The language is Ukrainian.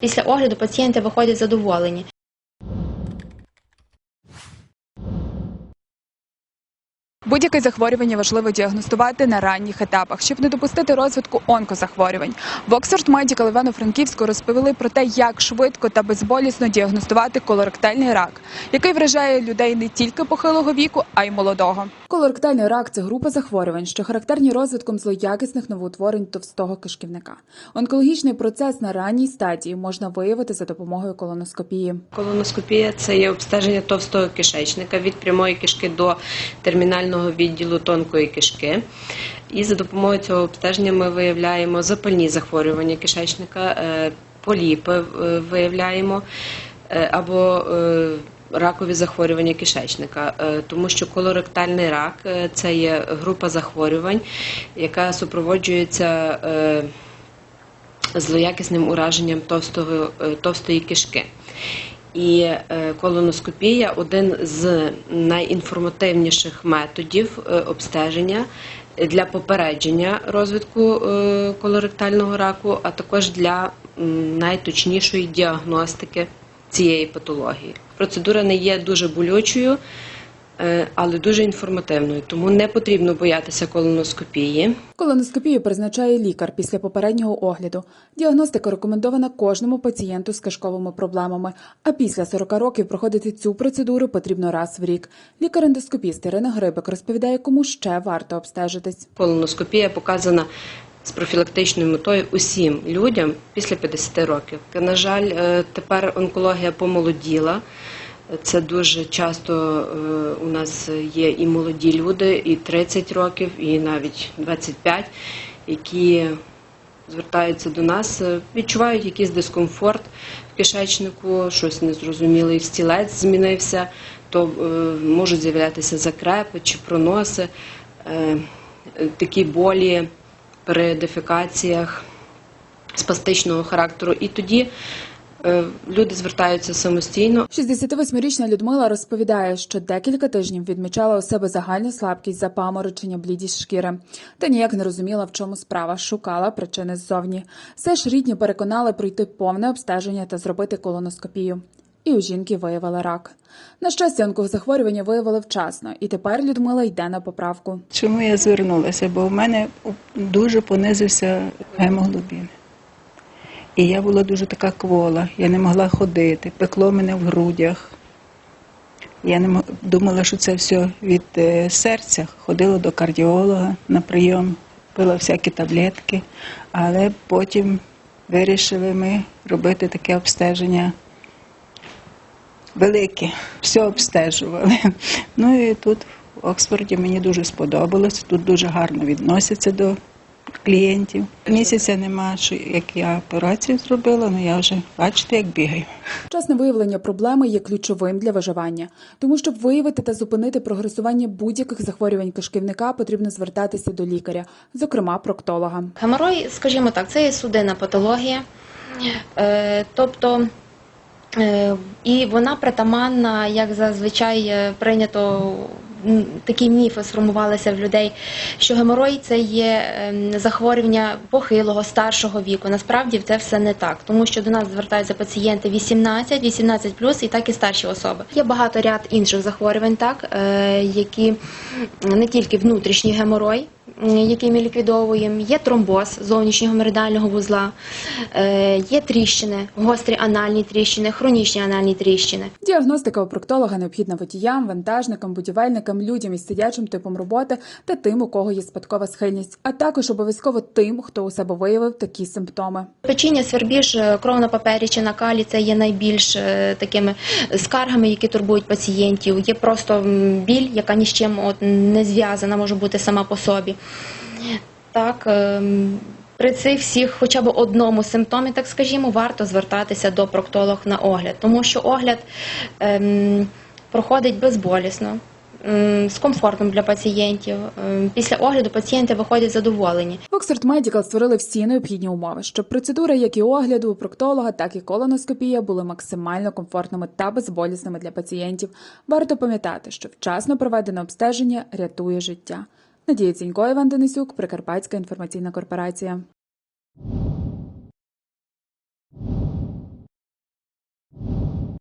Після огляду пацієнти виходять задоволені. Будь-яке захворювання важливо діагностувати на ранніх етапах, щоб не допустити розвитку онкозахворювань. В Оксфорд Медікал Івано-Франківську розповіли про те, як швидко та безболісно діагностувати колоректальний рак, який вражає людей не тільки похилого віку, а й молодого. Колоректальний рак це група захворювань, що характерні розвитком злоякісних новоутворень товстого кишківника. Онкологічний процес на ранній стадії можна виявити за допомогою колоноскопії. Колоноскопія це є обстеження товстого кишечника від прямої кишки до термінального відділу тонкої кишки. І за допомогою цього обстеження ми виявляємо запальні захворювання кишечника, е, поліпи е, виявляємо е, або ракові захворювання кишечника, тому що колоректальний рак це є група захворювань, яка супроводжується. злоякісним ураженням товстої кишки. І е, колоноскопія один з найінформативніших методів е, обстеження для попередження розвитку е, колоректального раку, а також для найточнішої діагностики цієї патології. Процедура не є дуже болючою, але дуже інформативною, тому не потрібно боятися колоноскопії. Колоноскопію призначає лікар після попереднього огляду. Діагностика рекомендована кожному пацієнту з кишковими проблемами. А після 40 років проходити цю процедуру потрібно раз в рік. Лікар-ендоскопіст Ірина Грибик розповідає, кому ще варто обстежитись. Колоноскопія показана з профілактичною метою усім людям після 50 років. На жаль, е, тепер онкологія помолоділа. Це дуже часто е, у нас є і молоді люди, і 30 років, і навіть 25, які звертаються до нас, е, відчувають якийсь дискомфорт в кишечнику, щось незрозумілий стілець змінився, то е, можуть з'являтися закрепи чи проноси, такі болі при дефекаціях спастичного характеру. І тоді люди звертаються самостійно. 68-річна Людмила розповідає, що декілька тижнів відмічала у себе загальну слабкість, запаморочення, блідість шкіри. Та ніяк не розуміла, в чому справа, шукала причини ззовні. Все ж рідні переконали пройти повне обстеження та зробити колоноскопію. І у жінки виявили рак. На щастя, онкозахворювання виявили вчасно, і тепер Людмила йде на поправку. Чому я звернулася? Бо в мене дуже понизився гемоглобін. І я була дуже така квола, я не могла ходити, пекло мене в грудях. Я не мо- думала, що це все від е, серця. Ходила до кардіолога на прийом, пила всякі таблетки, але потім вирішили ми робити таке обстеження велике, все обстежували. Ну і тут в Оксфорді мені дуже сподобалось, тут дуже гарно відносяться до клієнтів. Місяця нема, що як я операцію зробила, але я вже бачите, як бігаю. Вчасне виявлення проблеми є ключовим для виживання. Тому, щоб виявити та зупинити прогресування будь-яких захворювань кишківника, потрібно звертатися до лікаря, зокрема проктолога. Геморой, скажімо так, це є судинна патологія. Е, тобто е, і вона притаманна, як зазвичай е, прийнято. Такі міфи сформувалися в людей, що геморой це є ем, захворювання похилого, старшого віку. Насправді це все не так, тому що до нас звертаються пацієнти 18, 18 і так і старші особи. Є багато ряд інших захворювань, так е, які не тільки внутрішній геморой, який ми ліквідовуємо, є тромбоз зовнішнього меридіального вузла, е, є тріщини, гострі анальні тріщини, хронічні анальні тріщини. Діагностика у проктолога необхідна водіям, вантажникам, будівельникам, людям із сидячим типом роботи та тим, у кого є спадкова схильність, а також обов'язково тим, хто у себе виявив такі симптоми. Печіння, свербіж, е, кров на папері чи на калі це є найбільш е, такими скаргами, які турбують пацієнтів. Є просто біль, яка ні з чим от, не зв'язана, може бути сама по собі. Так, ем, при цих всіх, хоча б одному симптомі, так скажімо, варто звертатися до проктолога на огляд, тому що огляд ем, проходить безболісно. м, З комфортом для пацієнтів. Ем, Після огляду пацієнти виходять задоволені. В Оксфорд Медікал створили всі необхідні умови, щоб процедури, як і огляду у проктолога, так і колоноскопія, були максимально комфортними та безболісними для пацієнтів. Варто пам'ятати, що вчасно проведене обстеження рятує життя. Надія Цінько, Іван Денисюк, Прикарпатська інформаційна корпорація.